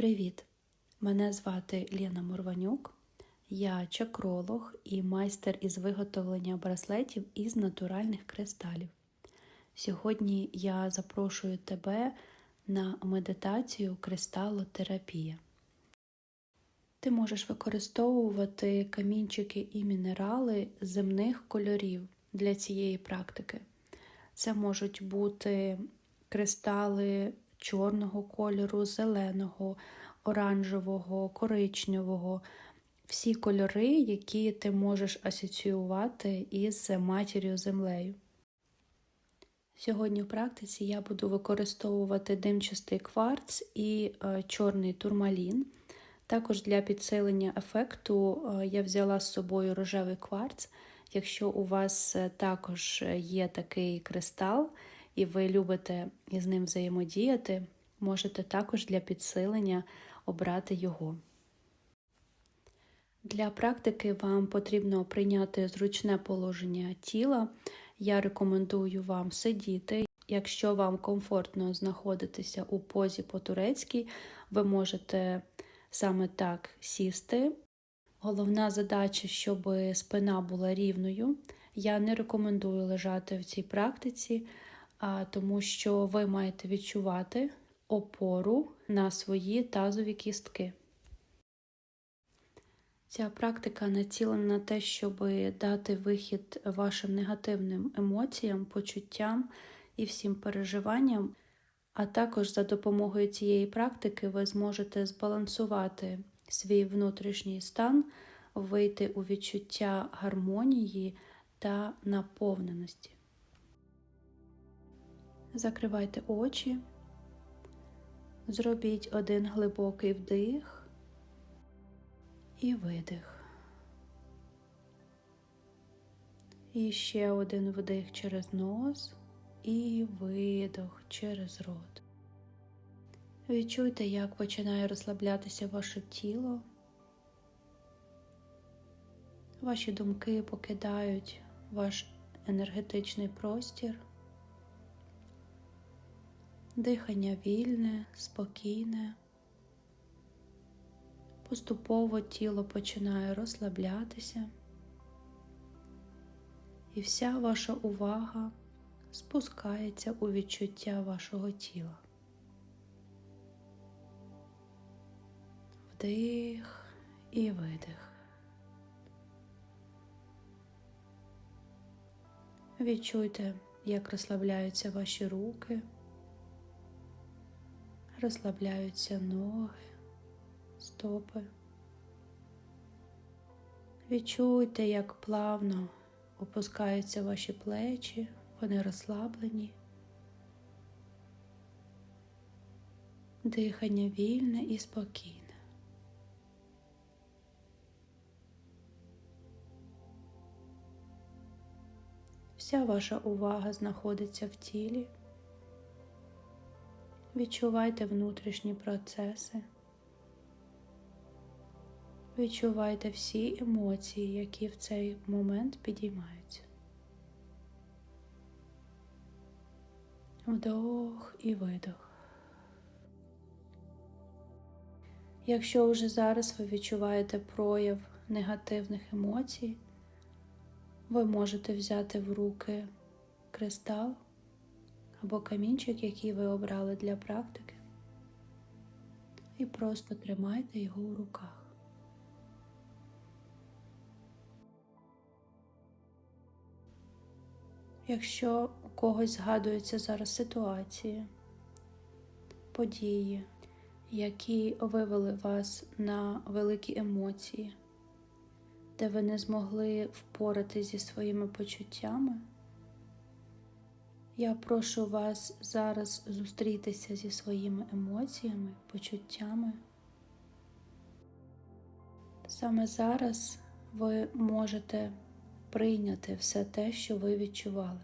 Привіт! Мене звати Лена Морванюк. Я чакролог і майстер із виготовлення браслетів із натуральних кристалів. Сьогодні я запрошую тебе на медитацію кристалотерапія. Ти можеш використовувати камінчики і мінерали земних кольорів для цієї практики. Це можуть бути кристали чорного кольору, зеленого, оранжевого, коричневого. Всі кольори, які ти можеш асоціювати із матір'ю землею. Сьогодні в практиці я буду використовувати димчастий кварц і е, чорний турмалін. Також для підсилення ефекту е, я взяла з собою рожевий кварц. Якщо у вас е, також є такий кристал, і ви любите із ним взаємодіяти, можете також для підсилення обрати його. Для практики вам потрібно прийняти зручне положення тіла. Я рекомендую вам сидіти. Якщо вам комфортно знаходитися у позі по-турецькій, ви можете саме так сісти. Головна задача, щоб спина була рівною. Я не рекомендую лежати в цій практиці, тому що ви маєте відчувати опору на свої тазові кістки. Ця практика націлена на те, щоб дати вихід вашим негативним емоціям, почуттям і всім переживанням. А також за допомогою цієї практики ви зможете збалансувати свій внутрішній стан, вийти у відчуття гармонії та наповненості. Закривайте очі, зробіть один глибокий вдих і видих. І ще один вдих через нос і видох через рот. Відчуйте, як починає розслаблятися ваше тіло. Ваші думки покидають ваш енергетичний простір. Дихання вільне, спокійне. Поступово тіло починає розслаблятися, і вся ваша увага спускається у відчуття вашого тіла. Вдих і видих. Відчуйте, як розслабляються ваші руки, розслабляються ноги, стопи. Відчуйте, як плавно опускаються ваші плечі, вони розслаблені. Дихання вільне і спокійне. Вся ваша увага знаходиться в тілі. Відчувайте внутрішні процеси. Відчувайте всі емоції, які в цей момент підіймаються. Вдох і видох. Якщо вже зараз ви відчуваєте прояв негативних емоцій, ви можете взяти в руки кристал або камінчик, який ви обрали для практики, і просто тримайте його у руках. Якщо у когось згадуються зараз ситуації, події, які вивели вас на великі емоції, де ви не змогли впоратися зі своїми почуттями, я прошу вас зараз зустрітися зі своїми емоціями, почуттями. Саме зараз ви можете прийняти все те, що ви відчували.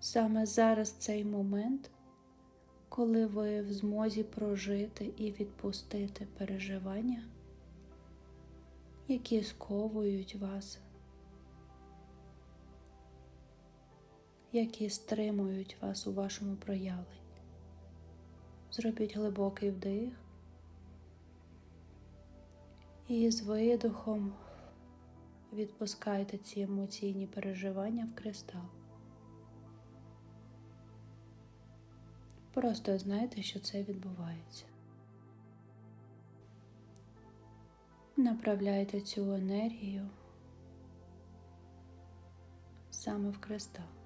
Саме зараз цей момент, коли ви в змозі прожити і відпустити переживання, які сковують вас, які стримують вас у вашому проявленні. Зробіть глибокий вдих І з видохом відпускайте ці емоційні переживання в кристал. Просто знайте, що це відбувається. Направляйте цю енергію саме в кристал.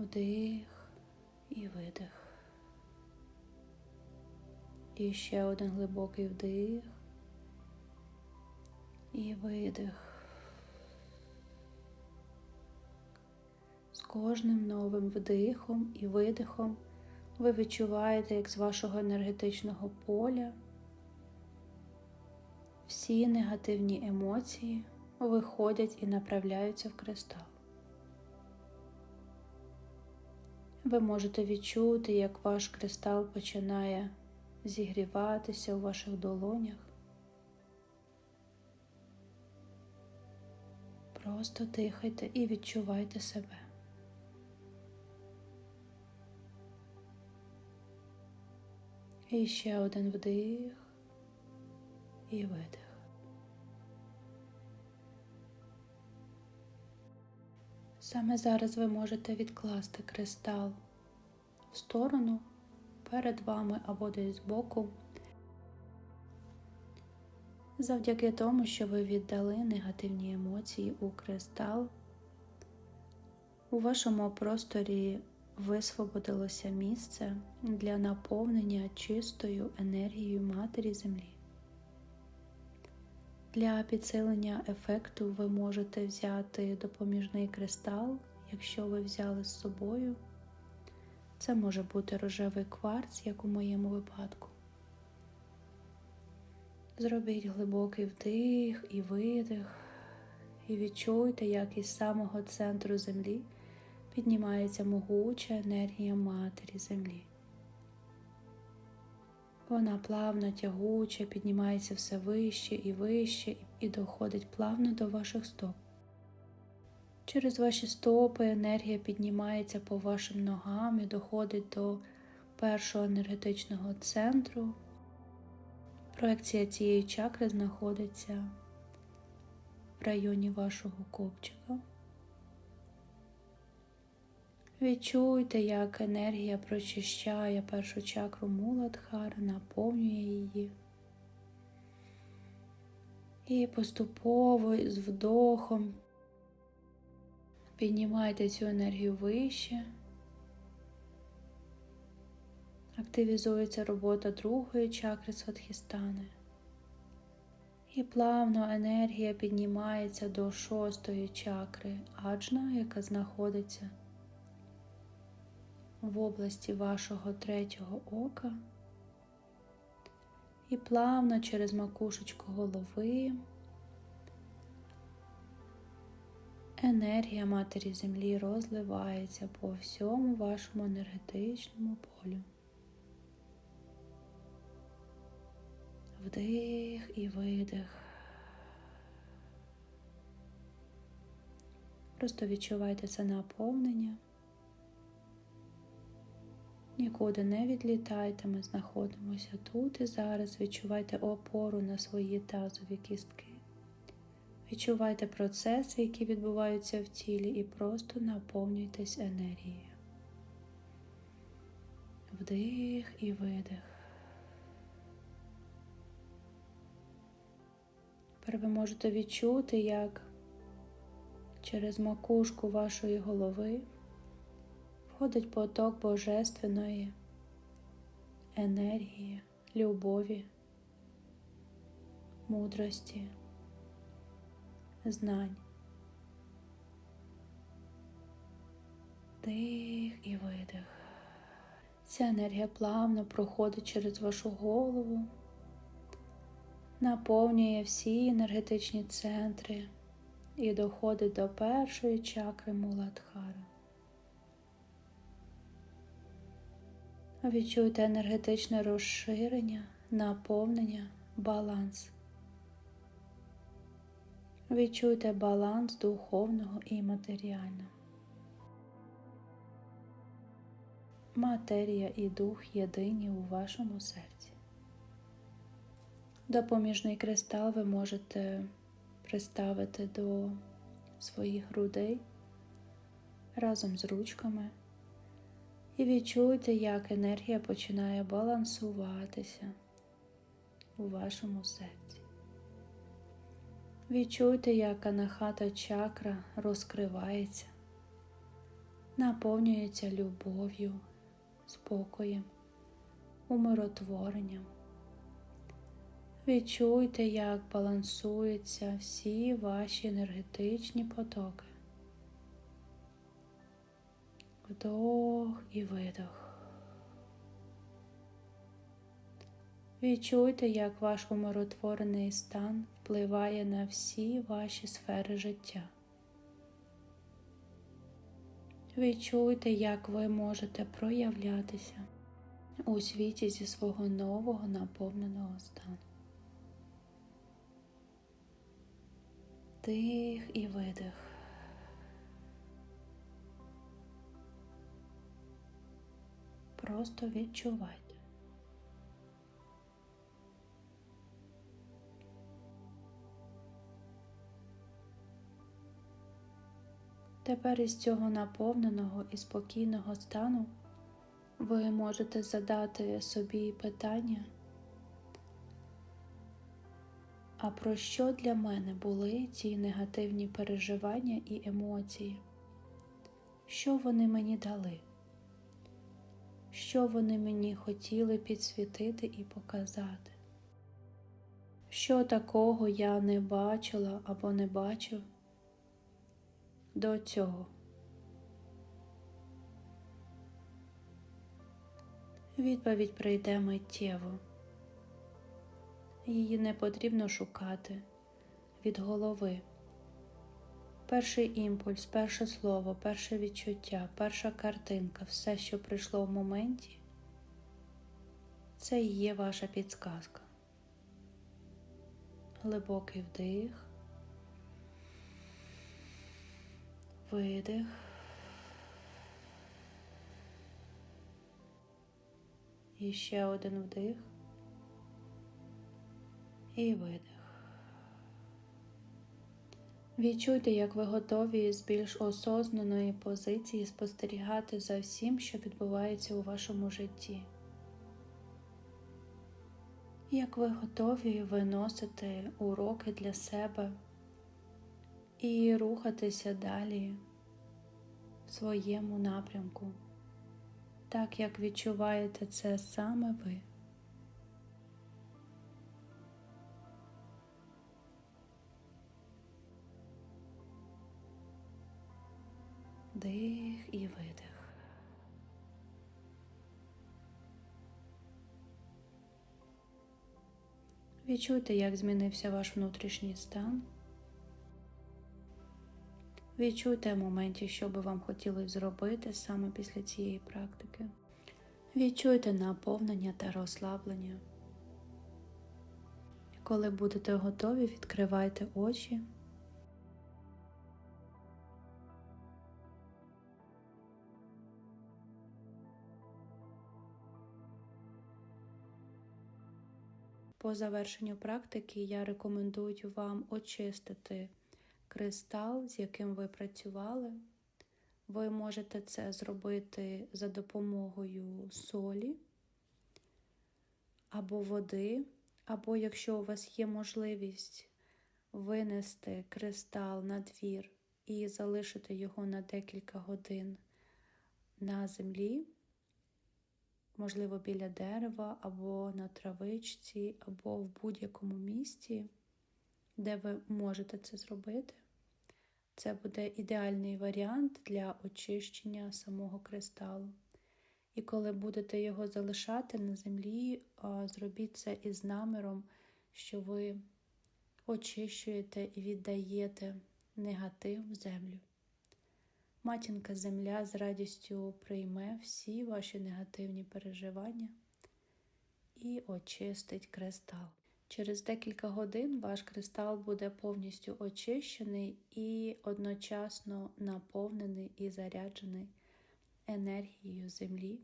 Вдих і видих. І ще один глибокий вдих і видих. З кожним новим вдихом і видихом ви відчуваєте, як з вашого енергетичного поля всі негативні емоції виходять і направляються в кристал. Ви можете відчути, як ваш кристал починає зігріватися у ваших долонях. Просто дихайте і відчувайте себе. І ще один вдих і видих. Саме зараз ви можете відкласти кристал в сторону перед вами або десь збоку, завдяки тому, що ви віддали негативні емоції у кристал. У вашому просторі висвободилося місце для наповнення чистою енергією Матері Землі. Для підсилення ефекту ви можете взяти допоміжний кристал, якщо ви взяли з собою. Це може бути рожевий кварц, як у моєму випадку. Зробіть глибокий вдих і видих, і відчуйте, як із самого центру землі піднімається могуча енергія Матері Землі. Вона плавно тягуче, піднімається все вище і вище і доходить плавно до ваших стоп. Через ваші стопи енергія піднімається по вашим ногам і доходить до першого енергетичного центру. Проекція цієї чакри знаходиться в районі вашого копчика. Відчуйте, як енергія прочищає першу чакру Муладхара, наповнює її. І поступово з вдохом піднімайте цю енергію вище. Активізується робота другої чакри Сватхістани. І плавно енергія піднімається до шостої чакри Аджна, яка знаходиться в області вашого третього ока і плавно через макушечку голови енергія Матері Землі розливається по всьому вашому енергетичному полю. Вдих і видих. Просто відчувайте це наповнення. Нікуди не відлітайте, ми знаходимося тут і зараз. Відчувайте опору на свої тазові кістки. Відчувайте процеси, які відбуваються в тілі, і просто наповнюйтесь енергією. Вдих і видих. Тепер ви можете відчути, як через макушку вашої голови входить поток божественної енергії, любові, мудрості, знань. Дих і видих. Ця енергія плавно проходить через вашу голову, наповнює всі енергетичні центри і доходить до першої чакри Муладхара. Відчуйте енергетичне розширення, наповнення, баланс. Відчуйте баланс духовного і матеріального. Матерія і дух єдині у вашому серці. Допоміжний кристал ви можете приставити до своїх грудей разом з ручками і відчуйте, як енергія починає балансуватися у вашому серці. Відчуйте, як анахата чакра розкривається, наповнюється любов'ю, спокоєм, умиротворенням. Відчуйте, як балансуються всі ваші енергетичні потоки. Вдох і видох. Відчуйте, як ваш умиротворений стан впливає на всі ваші сфери життя. Відчуйте, як ви можете проявлятися у світі зі свого нового наповненого стану. Вдих і видих. Просто відчувайте. Тепер із цього наповненого і спокійного стану ви можете задати собі питання, а про що для мене були ці негативні переживання і емоції? Що вони мені дали? Що вони мені хотіли підсвітити і показати? Що такого я не бачила або не бачив до цього? Відповідь прийде миттєво. Її не потрібно шукати від голови. Перший імпульс, перше слово, перше відчуття, перша картинка, все, що прийшло в моменті, це і є ваша підсказка. Глибокий вдих, видих. І ще один вдих і видих. Відчуйте, як ви готові з більш осознаної позиції спостерігати за всім, що відбувається у вашому житті. Як ви готові виносити уроки для себе і рухатися далі в своєму напрямку, так як відчуваєте це саме ви. Дих і видих. Відчуйте, як змінився ваш внутрішній стан. Відчуйте в моменті, що би вам хотілося зробити саме після цієї практики. Відчуйте наповнення та розслаблення. Коли будете готові, відкривайте очі. По завершенню практики я рекомендую вам очистити кристал, з яким ви працювали. Ви можете це зробити за допомогою солі або води, або якщо у вас є можливість винести кристал на двір і залишити його на декілька годин на землі можливо, біля дерева, або на травичці, або в будь-якому місці, де ви можете це зробити. Це буде ідеальний варіант для очищення самого кристалу. І коли будете його залишати на землі, зробіть це із наміром, що ви очищуєте і віддаєте негатив в землю. Матінка Земля з радістю прийме всі ваші негативні переживання і очистить кристал. Через декілька годин ваш кристал буде повністю очищений і одночасно наповнений і заряджений енергією Землі,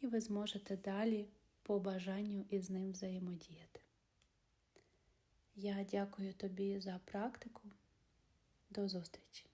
і ви зможете далі по бажанню із ним взаємодіяти. Я дякую тобі за практику. До зустрічі!